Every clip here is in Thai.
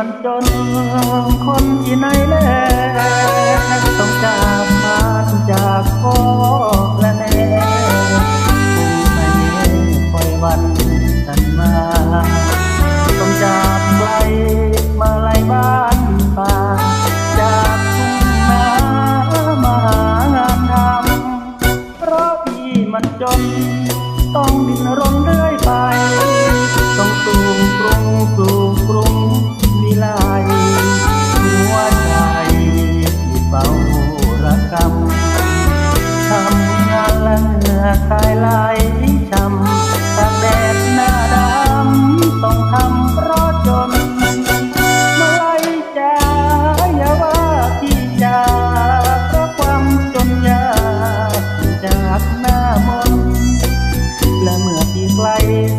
มันจนคนที่ไหนแลต้องจากบ้านจากพ่อและแม่คงไม่คอยวันกันมา ต้องจากไกลมาไกลบ้านป่าจากทุ่งนามาหางานทำเพราะพี่มันจน ต้องดิ้นรนเรื่อยไป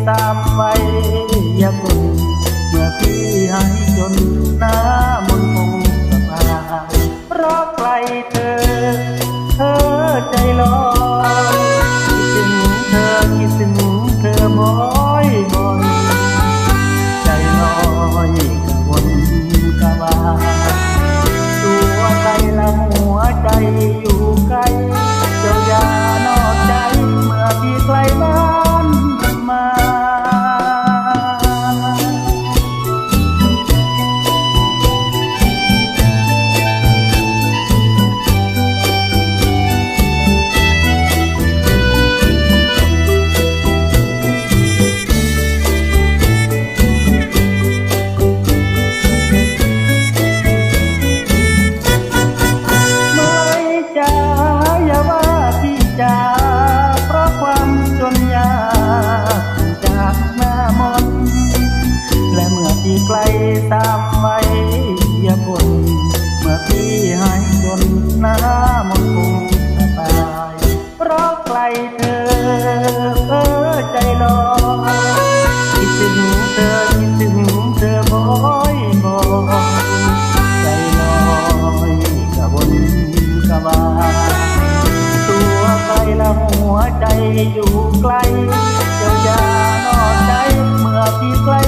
ตามไปอย่าบ่นเมื่อพี่หายจนหน้ามนต์คงสบาเพราะไกลเธอ เธอใจลอยคิดถึงเธอคิดถึงเธอบ่อยบ่อยใจลอยกระวนกระวายตัวใจละหัวใจอยู่ ใจเธอเออใจลอยคิดถึงเธอคิดถึงเธอบ่อยบ่อยใจลอยกระวนกระวายตัวไปละหัวใจอยู่ไกลเจ้าอย่านอนใจเมื่อพี่ใกล้